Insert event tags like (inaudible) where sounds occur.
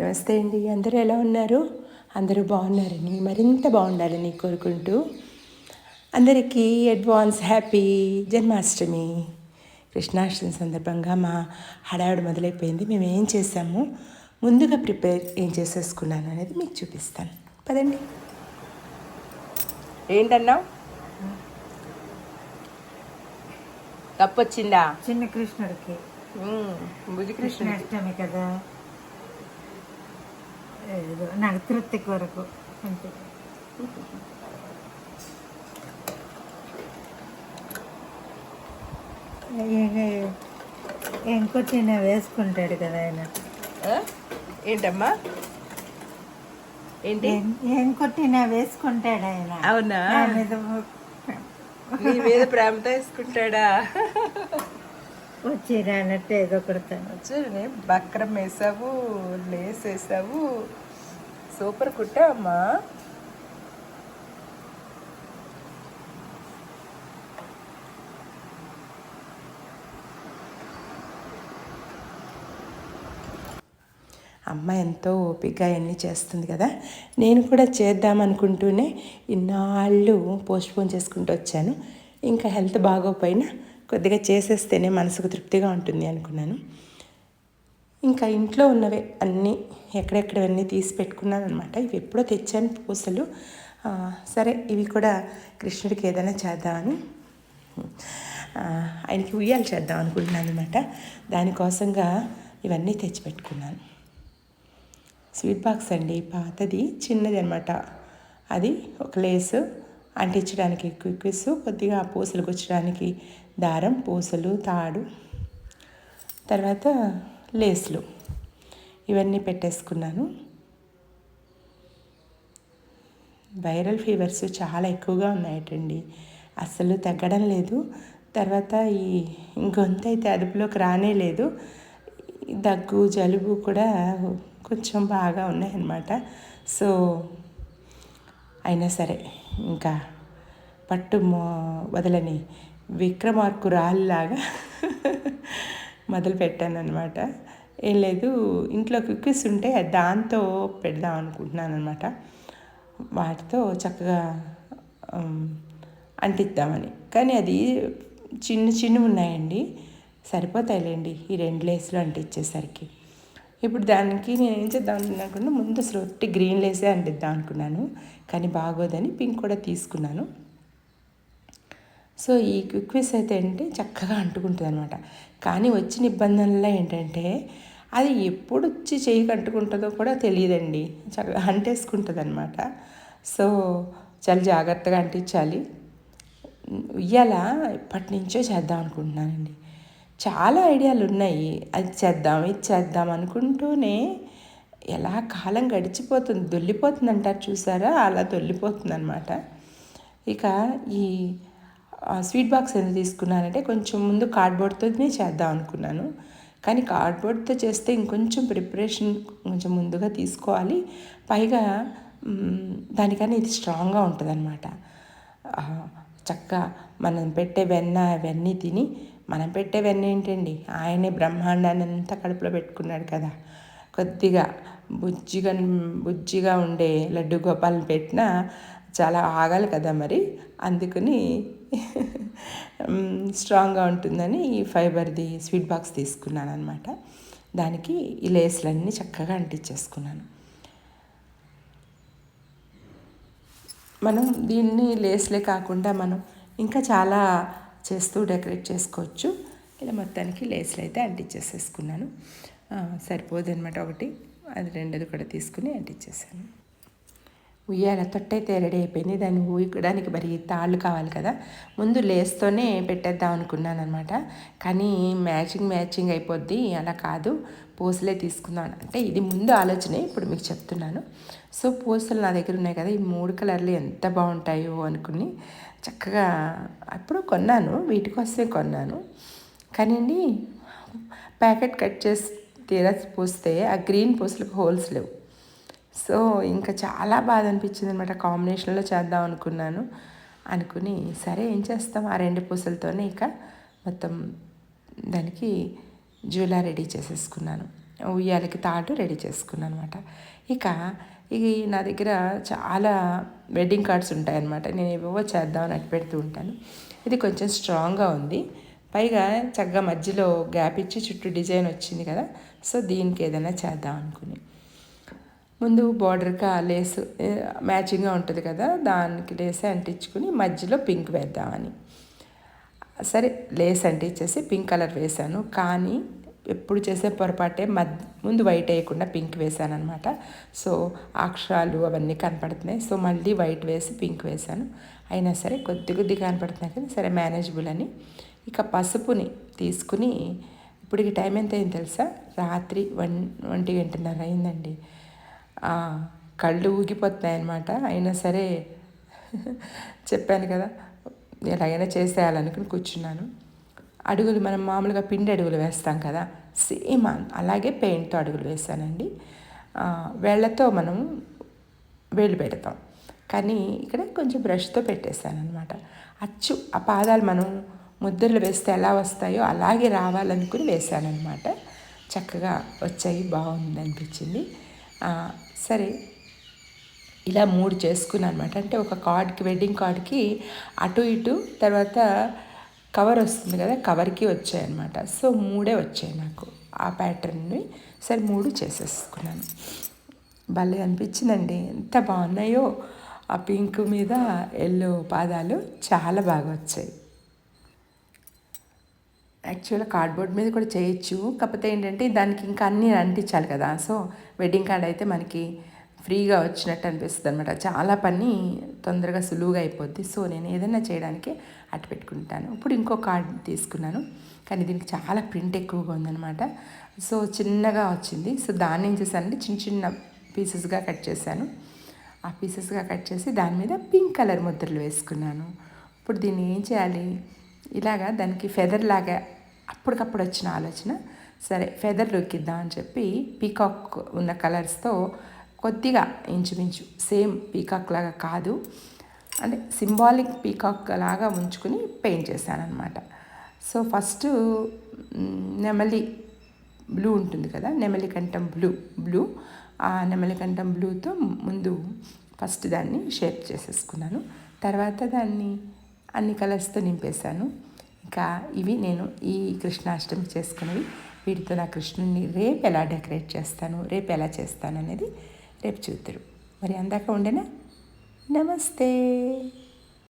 నమస్తే అండి. అందరూ ఎలా ఉన్నారు? అందరూ బాగున్నారని మరింత బాగుండాలని కోరుకుంటూ అందరికీ అడ్వాన్స్ హ్యాపీ జన్మాష్టమి. కృష్ణాష్టమి సందర్భంగా మా హడావిడి మొదలైపోయింది. మేము ఏం చేసాము ముందుగా ప్రిపేర్ ఏం చేసేసుకున్నాను అనేది మీకు చూపిస్తాను. పదండి. ఏంటన్నావు తప్పొచ్చిందా? చిన్న కృష్ణుడికి. కృష్ణాష్టమి కదా. ఏదో నాకు తృప్తి కొరకు అంతే కొట్టిన వేసుకుంటాడు కదా ఆయన? ఏంటమ్మా? ఏంటి? ఏం- కొట్టినా వేసుకుంటాడు ఆయన? అవునా? నా మీద నీ మీద ప్రేమతో వేసుకుంటాడా? వచ్చిరానట్టే ఏదో కుడతాను వచ్చి బక్రం వేసావు లేస్ వేసావు. సూపర్ కుట్టావమ్మా అమ్మ. ఎంతో ఓపికగా అన్నీ చేస్తుంది కదా. నేను కూడా చేద్దామనుకుంటూనే ఇన్నాళ్ళు పోస్ట్పోన్ చేసుకుంటూ వచ్చాను. ఇంకా హెల్త్ బాగోపోయినా కొద్దిగా చేసేస్తేనే మనసుకు తృప్తిగా ఉంటుంది అనుకున్నాను ఇంకా ఇంట్లో ఉన్నవే అన్నీ ఎక్కడెక్కడవన్నీ తీసి పెట్టుకున్నాను అనమాట ఇవి ఎప్పుడో తెచ్చాను పూసలు సరే ఇవి కూడా కృష్ణుడికి ఏదైనా చేద్దామని ఆయనకి ఉయ్యాలు చేద్దాం అనుకుంటున్నాను అనమాట దానికోసంగా ఇవన్నీ తెచ్చిపెట్టుకున్నాను స్వీట్ బాక్స్ అండి పాతది చిన్నది అనమాట అది ఒక లేసు అంటించడానికి క్విక్విస్ కొద్దిగా పూసలు గుచ్చడానికి దారం పూసలు తాడు తర్వాత లేస్లు. ఇవన్నీ పెట్టేసుకున్నాను. వైరల్ ఫీవర్స్ చాలా ఎక్కువగా ఉన్నాయటండి. అస్సలు తగ్గడం లేదు. తర్వాత ఈ గొంతు అయితే అదుపులోకి రానే లేదు. దగ్గు జలుబు కూడా కొంచెం బాగా ఉన్నాయన్నమాట. సో అయినా సరే ఇంకా పట్టు మో వదలని విక్రమార్కురాల్లాగా మొదలు పెట్టాను అనమాట ఏం లేదు ఇంట్లో కుక్కీస్ ఉంటే దాంతో పెడదాం అనుకుంటున్నాను అనమాట వాటితో చక్కగా అంటిద్దామని. కానీ అది చిన్న చిన్నవి ఉన్నాయండి. సరిపోతాయిలేండి ఈ రెండు లేసులు అంటించేసరికి ఇప్పుడు దానికి నేను ఏం చేద్దాం అనుకున్నా ముందు అసలు ఒట్టి గ్రీన్ లేసే అంటిద్దాం అనుకున్నాను. కానీ బాగోదని పింక్ కూడా తీసుకున్నాను. సో ఈ క్విక్విస్ అయితే ఏంటి చక్కగా అంటుకుంటుంది అనమాట కానీ వచ్చిన ఇబ్బందుల్లో ఏంటంటే అది ఎప్పుడు వచ్చి చేయి కట్టుకుంటుందో కూడా తెలియదండి. చక్కగా అంటేసుకుంటుంది అనమాట సో చాలా జాగ్రత్తగా అంటించాలి. ఉయ్యాల ఎప్పటి నుంచో చేద్దాం అనుకుంటున్నానండి. చాలా ఐడియాలు ఉన్నాయి. అది చేద్దాం ఇది చేద్దాం అనుకుంటూనే ఎలా కాలం గడిచిపోతుంది. దొల్లిపోతుంది అంటారు చూసారా? అలా దొల్లిపోతుంది అనమాట ఇక ఈ స్వీట్ బాక్స్ ఎందుకు తీసుకున్నానంటే కొంచెం ముందు కార్డ్బోర్డ్తోనే చేద్దాం అనుకున్నాను. కానీ కార్డ్బోర్డ్తో చేస్తే ఇంకొంచెం ప్రిపరేషన్ కొంచెం ముందుగా తీసుకోవాలి. పైగా దానికన్నా ఇది స్ట్రాంగ్గా ఉంటుంది అనమాట చక్కగా మనం పెట్టే వెన్న అవన్నీ తిని మనం పెట్టే వెన్న ఏంటండి? ఆయనే బ్రహ్మాండాన్ని అంతా కడుపులో పెట్టుకున్నాడు కదా. కొద్దిగా బుజ్జిగా బుజ్జిగా ఉండే లడ్డు గోపాలను పెట్టినా చాలా ఆగాలి కదా మరి. అందుకని (laughs) స్ట్రాంగ్గా ఉంటుందని ఈ ఫైబర్ది స్వీట్ బాక్స్ తీసుకున్నాను అనమాట దానికి ఈ లేస్లన్నీ చక్కగా అంటించేసుకున్నాను. మనం దీన్ని లేస్లే కాకుండా మనం ఇంకా చాలా చేస్తూ డెకరేట్ చేసుకోవచ్చు. ఇలా మొత్తానికి లేస్లు అయితే అంటించేసేసుకున్నాను. ఆ, సరిపోదు అనమాట ఒకటి. అది రెండోది కూడా తీసుకుని అంటించేసాను. ఉయ్యాల తొట్టయితే రెడీ అయిపోయింది. దాన్ని ఊయడానికి మరి తాళ్ళు కావాలి కదా. ముందు లేస్తోనే పెట్టేద్దాం అనుకున్నాను అనమాట కానీ మ్యాచింగ్ మ్యాచింగ్ అయిపోద్ది. అలా కాదు. పూసలే తీసుకుందాం. అంటే ఇది ముందు ఆలోచనే. ఇప్పుడు మీకు చెప్తున్నాను. సో పూసలు నా దగ్గర ఉన్నాయి కదా. ఈ మూడు కలర్లు ఎంత బాగుంటాయో అనుకుని చక్కగా అప్పుడు కొన్నాను. వీటి కోసమే కొన్నాను. కానీ అండి ప్యాకెట్ కట్ చేసి తీరా పూస్తే ఆ గ్రీన్ పూసలకు హోల్స్ లేవు. సో ఇంకా చాలా బాధ అనిపించింది అనమాట కాంబినేషన్లో చేద్దాం అనుకున్నాను. అనుకుని సరే ఏం చేస్తాం? ఆ రెండు పూసలతోనే ఇక మొత్తం దానికి జ్యువెలరీ రెడీ చేసేసుకున్నాను. ఉయ్యాలకి తాడు రెడీ చేసుకున్నాను అనమాట ఇక ఇది నా దగ్గర చాలా వెడ్డింగ్ కార్డ్స్ ఉంటాయన్నమాట. నేను ఏవేవో చేద్దామని అట్టు పెడుతూ ఉంటాను. ఇది కొంచెం స్ట్రాంగ్గా ఉంది. పైగా చక్కగా మధ్యలో గ్యాప్ ఇచ్చి చుట్టూ డిజైన్ వచ్చింది కదా. సో దీనికి ఏదైనా చేద్దాం అనుకుని. ముందు బార్డర్కి ఆ లేస్ మ్యాచింగ్గా ఉంటుంది కదా దానికి లేస్ అంటించుకుని మధ్యలో పింక్ వేద్దామని. సరే లేస్ అంటించేసి పింక్ కలర్ వేశాను కానీ ఎప్పుడు చేసే పొరపాటే మద్ ముందు వైట్ వేయకుండా పింక్ వేశాను అనమాట సో అక్షరాలు అవన్నీ కనపడుతున్నాయి సో మళ్ళీ వైట్ వేసి పింక్ వేశాను. అయినా సరే కొద్ది కొద్ది కనపడుతున్నాయి కానీ సరే మేనేజబుల్ అని. ఇక పసుపుని తీసుకుని ఇప్పటికి టైం ఎంత అయింది తెలుసా? రాత్రి వన్ ఒంటి గంటన్నర అయిందండి. కళ్ళు ఊగిపోతున్నాయి అనమాట అయినా సరే చెప్పాను కదా ఎలాగైనా చేసేయాలనుకుని కూర్చున్నాను. అడుగులు మనం మామూలుగా పిండి అడుగులు వేస్తాం కదా సేమ్ అలాగే పెయింట్తో అడుగులు వేసానండి వేళ్ళతో మనం వేళ్ళు పెడతాం. కానీ ఇక్కడ కొంచెం బ్రష్తో పెట్టేశాను అనమాట అచ్చు ఆ పాదాలు మనం ముద్రలు వేస్తే ఎలా వస్తాయో అలాగే రావాలనుకుని వేశానమాట చక్కగా వచ్చాయి బాగుంది అనిపించింది సరే. ఇలా మూడు చేసుకున్నాను అనమాట అంటే ఒక కార్డ్కి వెడ్డింగ్ కార్డ్కి అటు ఇటు తర్వాత కవర్ వస్తుంది కదా కవర్కి వచ్చాయన్నమాట. సో మూడే వచ్చాయి నాకు ఆ ప్యాటర్న్ని సరే మూడు చేసేసుకున్నాను. భలే అనిపించిందండి. ఎంత బాగున్నాయో. ఆ పింక్ మీద ఎల్లో పాదాలు చాలా బాగా వచ్చాయి. యాక్చువల్గా కార్డ్బోర్డ్ మీద కూడా చేయొచ్చు. కాకపోతే ఏంటంటే దానికి ఇంకా అన్నీ అంటించాలి కదా. సో వెడ్డింగ్ కార్డ్ అయితే మనకి ఫ్రీగా వచ్చినట్టు అనిపిస్తుంది అనమాట చాలా పని తొందరగా సులువుగా అయిపోద్ది. సో నేను ఏదైనా చేయడానికి అటు పెట్టుకుంటాను. ఇప్పుడు ఇంకో కార్డ్ తీసుకున్నాను. కానీ దీనికి చాలా ప్రింట్ ఎక్కువగా ఉందన్నమాట. సో చిన్నగా వచ్చింది. సో దాన్ని ఏం చేశానంటే చిన్న చిన్న పీసెస్గా కట్ చేశాను. ఆ పీసెస్గా కట్ చేసి దాని మీద పింక్ కలర్ ముద్రలు వేసుకున్నాను. ఇప్పుడు దీన్ని ఏం చేయాలి? ఇలాగా దానికి ఫెదర్ లాగా అప్పటికప్పుడు వచ్చిన ఆలోచన. సరే ఫెదర్ ఎక్కిద్దాం అని చెప్పి పీకాక్ ఉన్న కలర్స్తో కొద్దిగా ఇంచుమించు సేమ్ పీకాక్ లాగా కాదు. అంటే సింబాలిక్ పీకాక్ లాగా ఉంచుకుని పెయింట్ చేశాను అనమాట సో ఫస్ట్ నెమలి బ్లూ ఉంటుంది కదా నెమలి కంఠం బ్లూ బ్లూ ఆ నెమలి కంఠం బ్లూతో ముందు ఫస్ట్ దాన్ని షేప్ చేసేసుకున్నాను. తర్వాత దాన్ని అన్ని కలర్స్తో నింపేశాను. ఇంకా ఇవి నేను ఈ కృష్ణాష్టమి చేసుకునేవి. వీటితో నా కృష్ణుడిని రేపు ఎలా డెకరేట్ చేస్తాను రేపు ఎలా చేస్తాను అనేది రేపు చూద్దరు. మరి అందాక ఉండేనా? నమస్తే!